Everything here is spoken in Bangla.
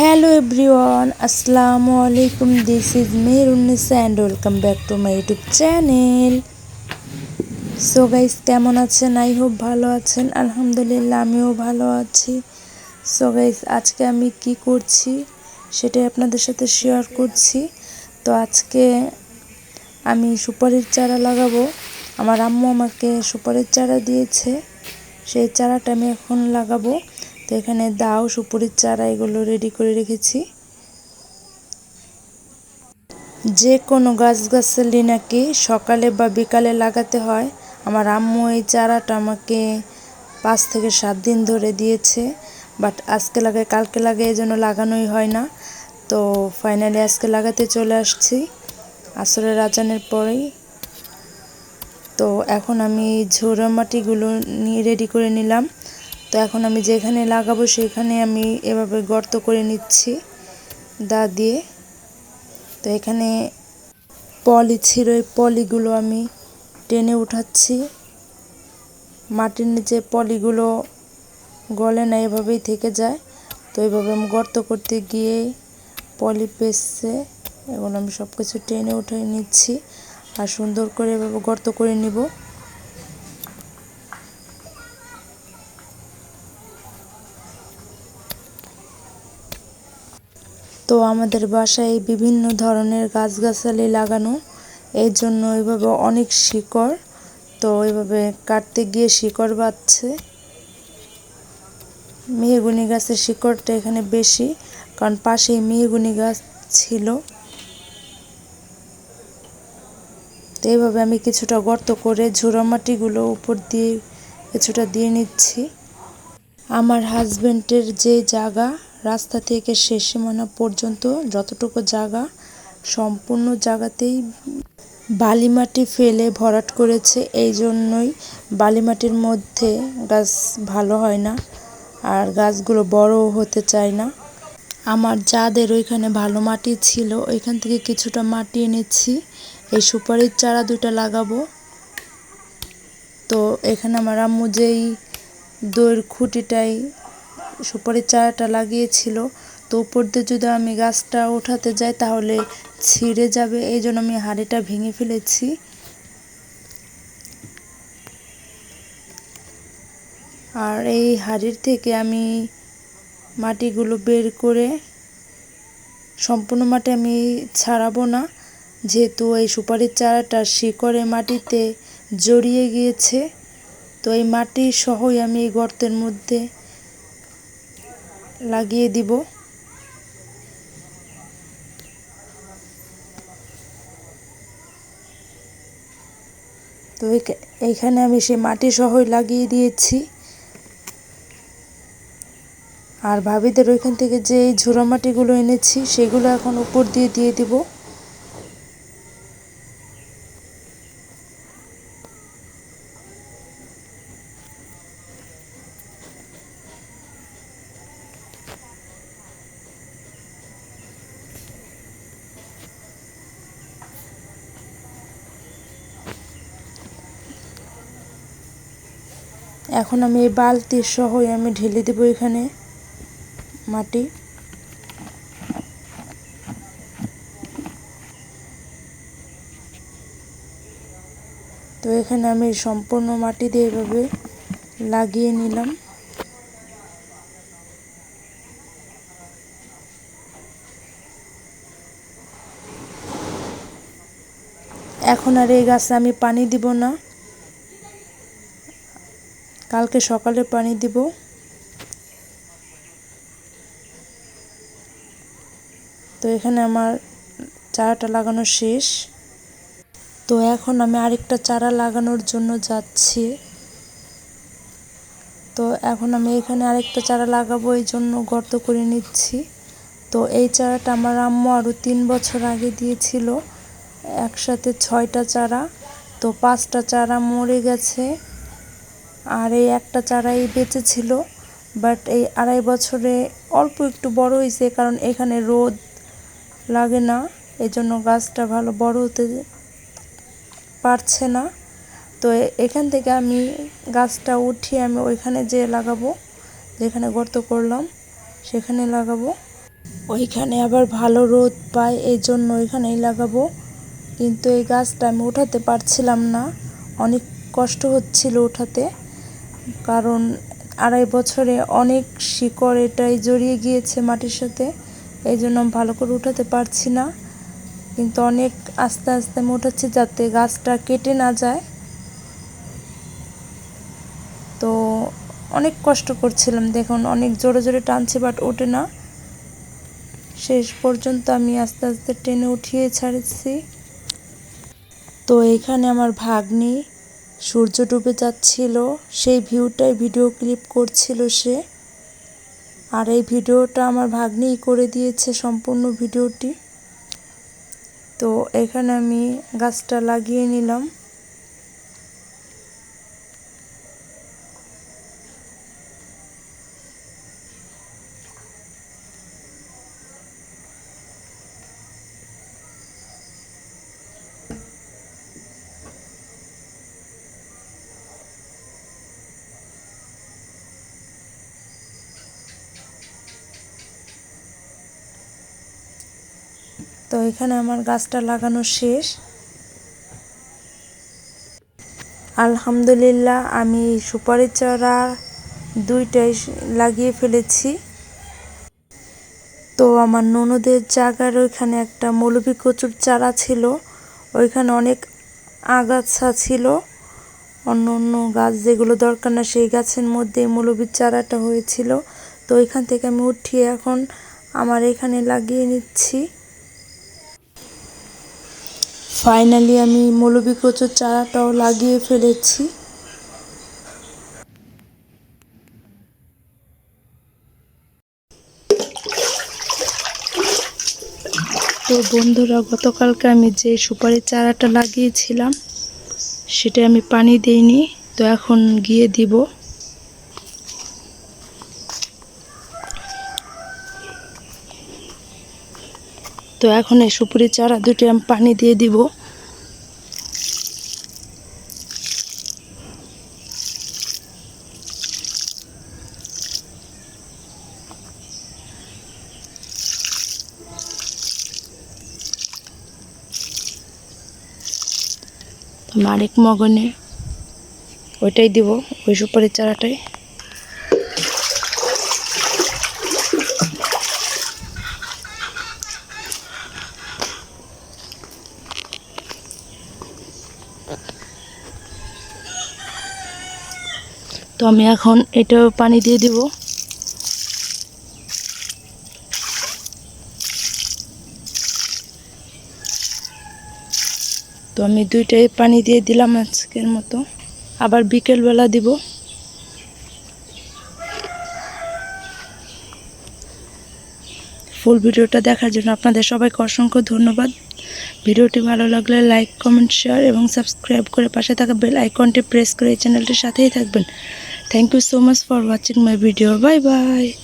হ্যালো এভরিওয়ান আসসালামু আলাইকুম this is Mehrunnisa and welcome back to my YouTube channel so guys কেমন আছেন? আই হোপ ভালো আছেন। আলহামদুলিল্লাহ, আমিও ভালো আছি। সো গাইস আজকে আমি কি করছি সেটাই আপনাদের সাথে শেয়ার করছি। তো আজকে আমি সুপারির চারা লাগাবো। আমার আম্মু আমাকে সুপারির চারা দিয়েছে। সেই চারাটা আমি এখন লাগাবো। তো এখানে দাও, সুপুরির চারা এগুলো রেডি করে রেখেছি। যে কোনো গাছগাছালি নাকি সকালে বা বিকালে লাগাতে হয়। আমার আম্মু এই চারাটা আমাকে পাঁচ থেকে সাত দিন ধরে দিয়েছে বাট আজকে লাগে, কালকে লাগে এই জন্য লাগানোই হয় না। তো ফাইনালি আজকে লাগাতে চলে আসছি, আসরের আজানের পরেই। তো এখন আমি ঝোড়া মাটিগুলো নিয়ে রেডি করে নিলাম। তো এখন আমি যেখানে লাগাবো সেখানে আমি এভাবে গর্ত করে নিচ্ছি দা দিয়ে। তো এখানে পলি ছিল ওই পলিগুলো আমি টেনে উঠাচ্ছি। মাটির নিচে পলিগুলো গলে না, এভাবেই থেকে যায়। তো এইভাবে আমি গর্ত করতে গিয়ে পলি পেসছে, এগুলো আমি সব কিছু টেনে উঠে নিচ্ছি। আর সুন্দর করে এভাবে গর্ত করে নিব। তো আমাদের বাসায় বিভিন্ন ধরনের গাছগাছালি লাগানো এই জন্য এইভাবে অনেক শিকড়, তো এইভাবে কাটতে গিয়ে শিকড় বাঁধছে। মেহগুনি গাছের শিকড়টা এখানে বেশি, কারণ পাশেই মেহগুনি গাছ ছিল। তো এইভাবে আমি কিছুটা গর্ত করে ঝুড়ো মাটিগুলো উপর দিয়ে কিছুটা দিয়ে নিচ্ছি। আমার হাজব্যান্ডের যে জায়গা রাস্তা থেকে শেষ সীমানা পর্যন্ত যতটুকু জায়গা, সম্পূর্ণ জায়গাতেই বালি মাটি ফেলে ভরাট করেছে। এই জন্যই বালি মাটির মধ্যে গাছ ভালো হয় না আর গাছগুলো বড় হতে চায় না। আমার যাদের ওইখানে ভালো মাটি ছিল, ওইখান থেকে কিছুটা মাটি এনেছি। এই সুপারির চারা দুটা লাগাবো। তো এখানে আমার আম্মু যেই দইয়ের খুঁটিটাই সুপারির চারাটা লাগিয়েছিল। তো উপর দিয়ে যদি আমি গাছটা উঠাতে যাই, তাহলে ছিঁড়ে যাবে। এই জন্য আমি হাঁড়িটা ভেঙে ফেলেছি। আর এই হাড়ির থেকে আমি মাটিগুলো বের করে, সম্পূর্ণ মাটি আমি ছাড়াবো না। যেহেতু এই সুপারির চারাটা শিকড়ে মাটিতে জড়িয়ে গিয়েছে, তো এই মাটি সহই আমি এই গর্তের মধ্যে লাগিয়ে দিব। তো এইখানে আমি সে মাটি সহই লাগিয়ে দিয়েছি। আর ভাবিদের ওইখান থেকে যে এই ঝোড়া মাটিগুলো এনেছি, সেগুলো এখন উপর দিয়ে দিয়ে দিব। এখন আমি এই বালতি সহই আমি ঢেলে দেবো এখানে মাটি। তো এখানে আমি সম্পূর্ণ মাটি দিয়ে এভাবে লাগিয়ে নিলাম। এখন আর এই গাছে আমি পানি দিব না। কালকে সকালে পানি দিব। তো এখানে আমার চারাটা লাগানো শেষ। তো এখন আমি আরেকটা চারা লাগানোর জন্য যাচ্ছি। তো এখন আমি এখানে আরেকটা চারা লাগাবো, এই জন্য গর্ত করে নিচ্ছি। তো এই চারাটা আমার আম্মু আরও তিন বছর আগে দিয়েছিল। একসাথে ছয়টা চারা। তো পাঁচটা চারা মরে গেছে। আর এই একটা চারাই বেঁচে ছিল বাট এই আড়াই বছরে অল্প একটু বড় হয়েছে কারণ এখানে রোদ লাগে না এই জন্য গাছটা ভালো বড় হতে পারছে না। তো এখান থেকে আমি গাছটা উঠিয়ে আমি ওইখানে যে লাগাবো, যেখানে গর্ত করলাম, সেখানে লাগাবো। ওইখানে আবার ভালো রোদ পায় এই জন্য ওইখানেই লাগাবো। কিন্তু এই গাছটা আমি উঠাতে পারছিলাম না, অনেক কষ্ট হচ্ছিল উঠাতে। কারণ আড়াই বছরে অনেক শিকড় এটাই জড়িয়ে গিয়েছে মাটির সাথে, এই জন্য ভালো করে উঠাতে পারছি না। কিন্তু অনেক আস্তে আস্তে আমি উঠাচ্ছি যাতে গাছটা কেটে না যায়। তো অনেক কষ্ট করছিলাম, দেখুন অনেক জোরে জোরে টানছে বাট ওঠে না। শেষ পর্যন্ত আমি আস্তে আস্তে টেনে উঠিয়ে ছাড়ছি। তো এখানে আমার ভাগ্নি সূর্য ডুবে যাচ্ছিল, সেই ভিউটাই ভিডিও ক্লিপ করছিল সে। আর এই ভিডিওটা আমার ভাগ্নেই করে দিয়েছে সম্পূর্ণ ভিডিওটি। তো এখানে আমি গাছটা লাগিয়ে নিলাম। তো এখানে আমার গাছটা লাগানো শেষ। আলহামদুলিল্লাহ, আমি সুপারি চারা দুইটাই লাগিয়ে ফেলেছি। তো আমার ননদের জায়গার ওইখানে একটা মৌলবি কচুর চারা ছিল। ওইখানে অনেক আগাছা ছিল। অন্য অন্য গাছ যেগুলো দরকার না, সেই গাছের মধ্যে মৌলবির চারাটা হয়েছিল। তো ওইখান থেকে আমি উঠিয়ে এখন আমার এখানে লাগিয়ে নিচ্ছি। ফাইনালি আমি মৌলবি কচুর চারাটাও লাগিয়ে ফেলেছি। তো বন্ধুরা, গতকালকে আমি যে সুপারি চারাটা লাগিয়েছিলাম সেটা আমি পানি দিইনি, তো এখন গিয়ে দিব। তো এখন এই সুপুরি চারা দুটি আমি পানি দিয়ে দিব। আরেক মগনে ওইটাই দিব, ওই সুপারির চারাটাই। আমি এখন এটাও পানি দিয়ে দিব। তো আমি দুইটাই পানি দিয়ে দিলাম আজকের মতো। আবার বিকেলবেলা দিব। ফুল ভিডিওটা দেখার জন্য আপনাদের সবাইকে অসংখ্য ধন্যবাদ। ভিডিওটি ভালো লাগলে লাইক, কমেন্ট, শেয়ার এবং সাবস্ক্রাইব করে পাশে থাকা বেল আইকনটি প্রেস করে এই চ্যানেলটির সাথেই থাকবেন। Thank you so much for watching my video. Bye bye.